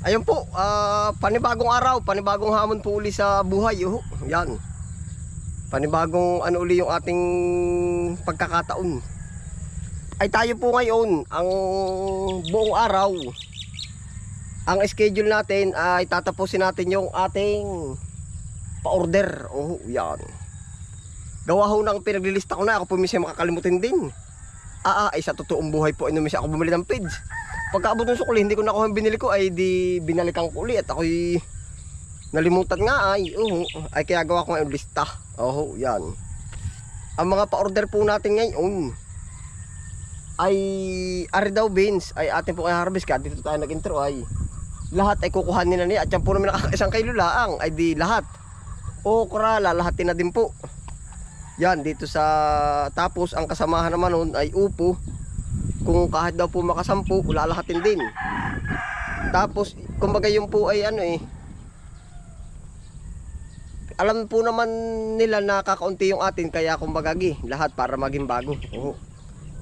Ayun po, ah, panibagong araw, panibagong hamon po uli sa buhay. Oh, yan. Panibagong ano uli yung ating pagkakataon. Ay tayo po ngayon, ang buong araw, ang schedule natin ay tatapusin natin yung ating pa-order. Oh, yan. Gawa ho ng pinaglilista ko na, ako po minsan makakalimutin din. Ah, ah, ay sa totoong buhay po, inumis ako bumili ng pids. Pagkaabot ng sukli, hindi ko nakuha yung binili ko, ay di binalikan ko ulit. At ako'y nalimutan nga ay, oo, ay kaya gawa ko ngayon lista. Oo, yan. Ang mga pa-order po natin ngayon, ay ari daw beans, ay atin po kay harvest ka, dito tayo nag-intro ay lahat ay kukuhanin na niya at yan po namin nakaka isang kilo laang ay di lahat okra lalahatin na din po yan dito sa tapos ang kasamahan naman nun ay upo kung kahit daw po makasampu lalahatin din. Tapos kumbaga yung po ay ano eh alam po naman nila na kakaunti yung atin kaya kumbaga gi lahat para maging bago. Oo.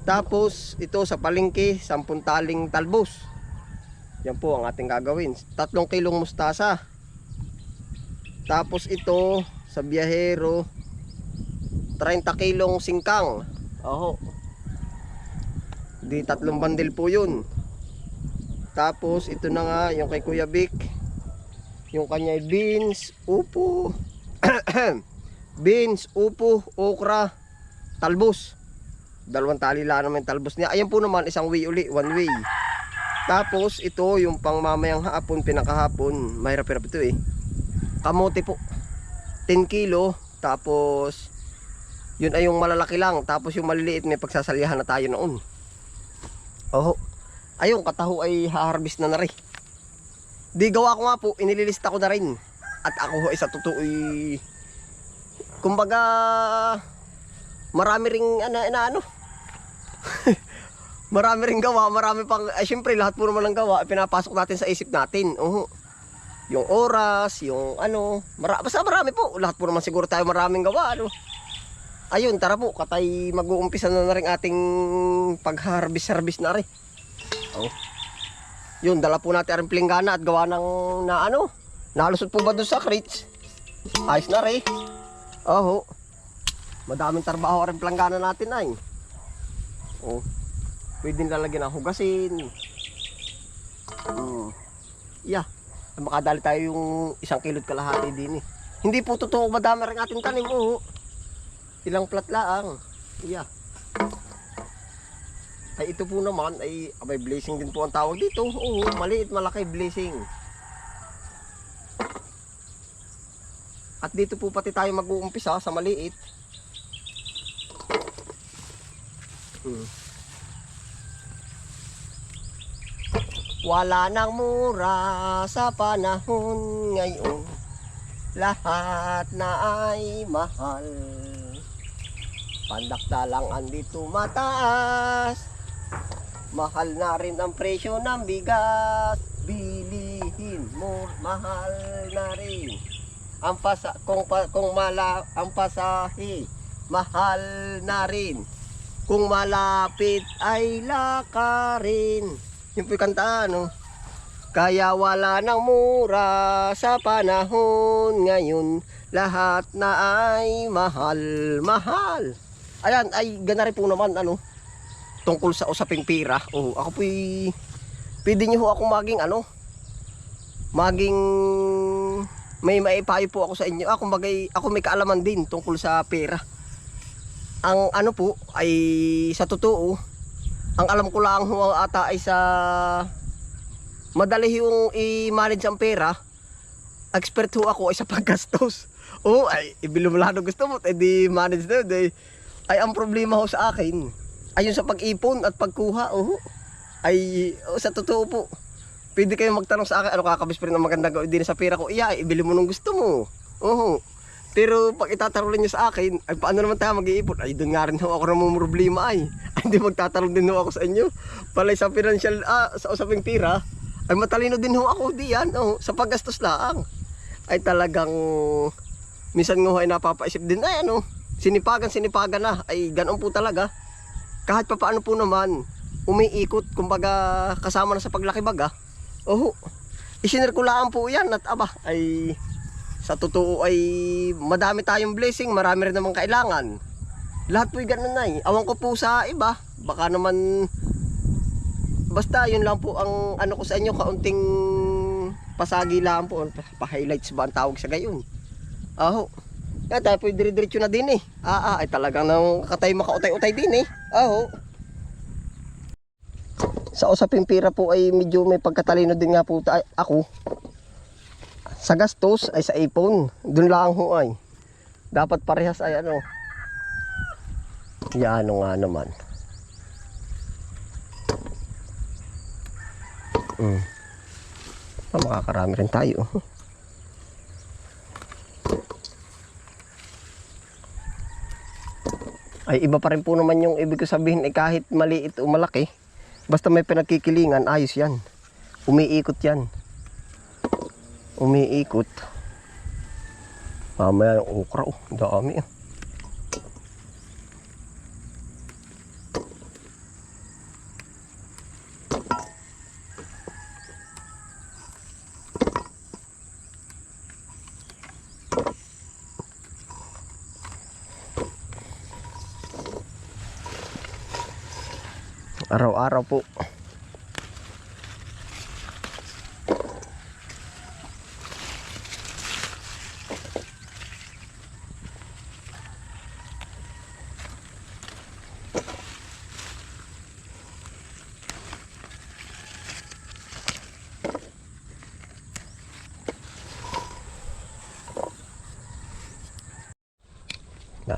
tapos ito sa palengke 10 taling talbos. Yan po ang ating gagawin. Tatlong kilong mustasa. Tapos ito sa biyahero 30 kilong singkang. Oho di tatlong bandil po yun. Tapos ito na nga yung kay Kuya Vic. Yung kanya beans upo. Beans upo okra talbos. Dalawang tali lang naman talbos niya. Ayan po naman isang way uli one way tapos ito yung pang mamayang hapon pinakahapon. Mahirap-hirap ito eh. Kamote po. 10 kilo. Tapos yun ay yung malalaki lang. Tapos yung maliliit may pagsasalihan na tayo noon oho. Ayun kataho ay haharbis na na rin. Di gawa ko nga po inililista ko na rin. At ako ay sa totoo ay kumbaga marami ring ano, ano, ano? Marami ring gawa marami pang ay syempre lahat po naman ng gawa pinapasok natin sa isip natin. Oho. Yung oras, yung ano, mara basta marami po. Lahat po naman siguro tayo maraming gawa, ano. Ayun, tara po, katay mag-uumpisa na na rin ating pag-harvest-harvest na rin. Oh. Yun, dala po natin ang plinggana at gawa ng na ano, nalusot po ba doon sa crates? Ayos na rin. Oho. Madaming trabaho rin planggana natin ay. Oh. Pwede lalagyan ng hugasin. Mm. Yeah makadali tayo yung isang kilot kalahati din eh. Hindi po totoo madami rin ating tanim oh. Ilang plat laang. Yeah. Ay ito po naman ay may blessing din po ang tawag dito. Oo, maliit malaki blessing. At dito po pati tayo mag-uumpisa sa maliit. Hmm. Wala nang mura sa panahon ngayon Lahat na ay mahal Pandakta lang andito mataas Mahal na rin ang presyo ng bigas Bilihin mo, mahal na rin ang pasa kung kung mala ang pasahe mahal na rin kung malapit ay lakarin yung po yung kanta, ano? Kaya wala nang mura sa panahon ngayon. Lahat na ay mahal, mahal. Ayan, ay gana rin po naman, ano? Tungkol sa usaping pira. Oh, ako po pwede niyo ho ako maging, ano? Maging may maipayo po ako sa inyo. Ako magay, ako may kaalaman din tungkol sa pera. Ang ano po ay sa totoo, ang alam ko lang ho ata ay sa madali yung i-manage ang pera. Expert ho ako ay sa paggastos. Oo, ay ibilumlado gusto mo, edi manage na yun. Ay ang problema ho sa akin, ayun sa pag-ipon at pagkuha, oo. Ay oh, sa totoo po. Pwede kayo magtanong sa akin, ano kakabis pa rin ang magandang gawin din sa pera ko. Iya, ibili mo nung gusto mo. Oo. Pero pag itatanong niyo sa akin, ay paano naman tayo mag-iipon? Ay doon nga rin ho ako namang problema ay. Ay hindi magtatanong din ho ako sa inyo. Palay sa financial, ah, sa usaping pira, ay matalino din ho ako diyan. Oh, sa paggastos lang. Ay talagang, minsan nga ho ay napapaisip din, ay ano, sinipagan, sinipagan na. Ay ganon po talaga. Kahit pa paano po naman, umiikot, kumbaga kasama na sa paglaki baga. Oh, isinirkulaan po yan at aba ay sa totoo ay madami tayong blessing, marami rin naman kailangan. Lahat po'y ganun na eh. Awan ko po sa iba, baka naman basta yun lang po ang ano ko sa inyo, kaunting pasagi lang po, pa-highlights ba ang tawag sa gayon. Aho. Kaya tayo po'y dire-diretso na din eh. Ah, ah, ay talagang nang katay makautay-utay din eh. Aho. Sa usaping pira po ay medyo may pagkatalino din nga po ta- ako. Sa gastos ay sa ipon. Doon lang ho ay. Dapat parehas ay ano. Yan ano nga naman. Mm. Ah, makakarami rin tayo. Ay iba pa rin po naman yung ibig ko sabihin eh, kahit maliit o malaki. Basta may pinagkikilingan, ayos yan. Umiikot yan. Umiikot. Mamaya yung okra, oh, dami ah. Araw-araw po.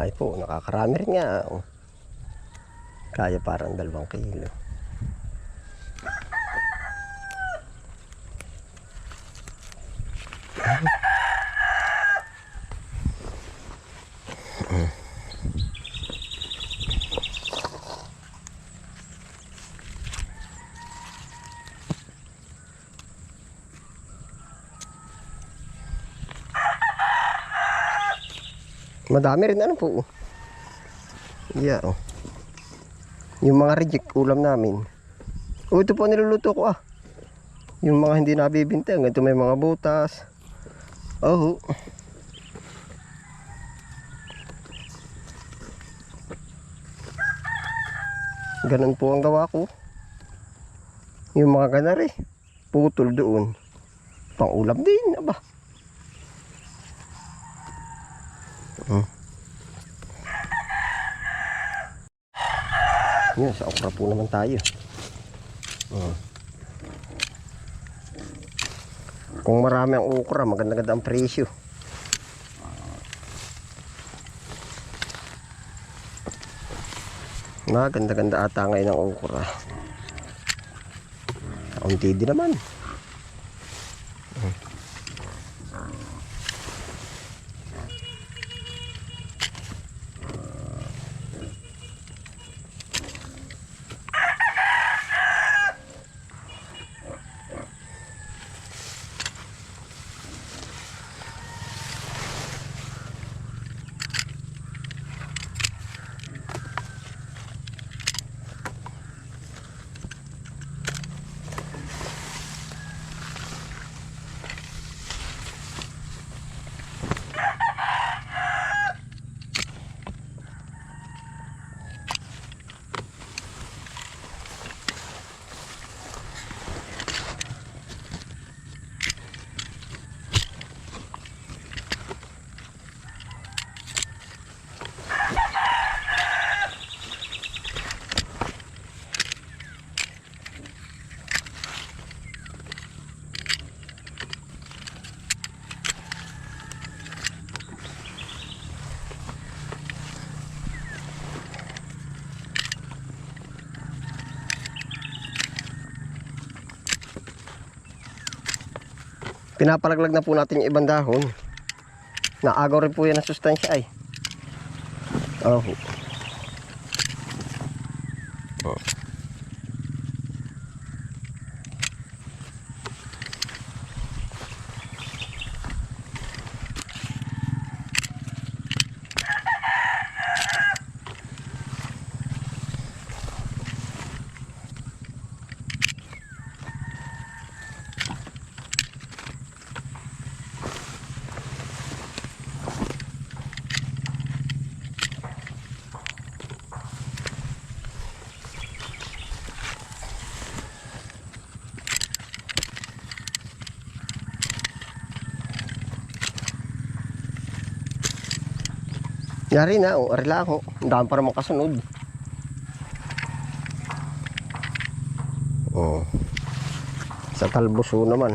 Ay po, nakakarami rin nga. oh. Kaya parang dalawang kilo. Madami rin ano po. Yeah, oh. Yung mga reject ulam namin. Oh, ito po niluluto ko ah. Yung mga hindi nabibinta, ito may mga butas. Oh. Ganun po ang gawa ko. Yung mga ganari, putol doon. Pang ulam din, aba. Yun, sa okra po naman tayo. Hmm. Kung marami ang okra, maganda-ganda ang presyo. Na, ganda-ganda ata ngayon ang okra. Kaunti din naman. Pinapalaglag na po natin yung ibang dahon. Naagaw rin po yan ang sustansya ay. Oh. Oh. Yari na, oh, arila ako. Ang dami para makasunod. Oh. Sa talbuso naman.